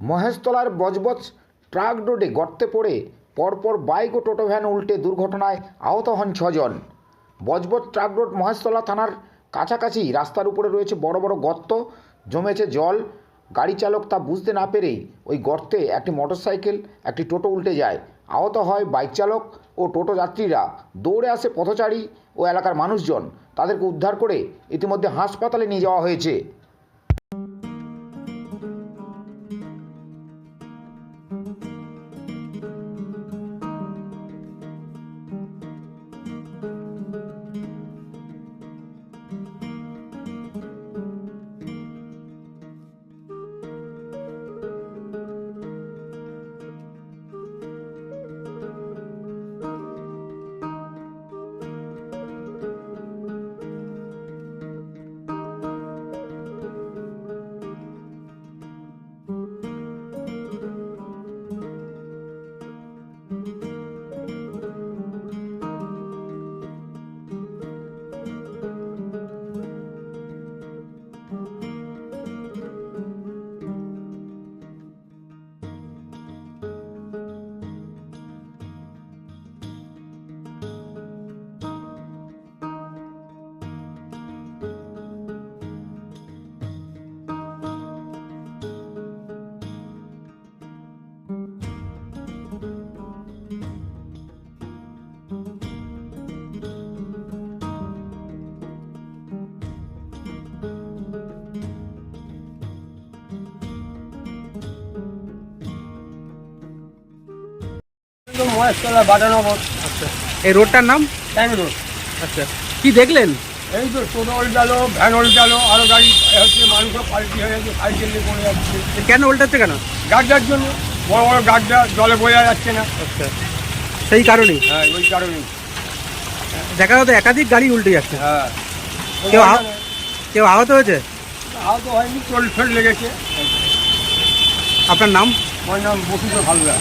মহেশতলার Budge Budge truck রোডে গর্তে পড়ে পরপর বাইক ও টোটো ভ্যান উল্টে দুর্ঘটনায় আহত হন ছজন। বজবজ ট্রাক রোড মহেশতলা থানার কাছাকাছি রাস্তার উপরে রয়েছে বড় বড় গর্ত। জমেছে জল। গাড়ি চালক তা বুঝতে না পেরেই ওই গর্তে একটি মোটরসাইকেল, একটি টোটো উল্টে যায়। আহত হয় বাইক চালক ও টোটো যাত্রীরা। দৌড়ে আসে পথচারী ও এলাকার মানুষজন। তাদেরকে উদ্ধার করে ইতিমধ্যে হাসপাতালে নিয়ে যাওয়া হয়েছে। মহেশতলা বাটানগর। আচ্ছা। এই রোডটার নাম? টাইম রোড আচ্ছা। কি দেখলেন? এই তো টোটো উল্টালো ভ্যান উল্টালো আরও গাড়ি হচ্ছে মানুষও পাল্টি হয়ে যাচ্ছে সাইকেল নিয়ে পড়ে যাচ্ছে। কেন উল্টাচ্ছে কেন? গাড্ডার জন্য। বড় বড় গাড্ডা জলে বোঝা যাচ্ছে না। আচ্ছা। সেই কারণেই? হ্যাঁ ওই কারণেই। দেখা যাচ্ছে একাধিক গাড়ি উল্টে যাচ্ছে। হ্যাঁ। কেউ কেউ আহত হয়েছে? আহত হয়নি চল ফেল লেগেছে। আপনার নাম? ওর নাম বসিত হালদার।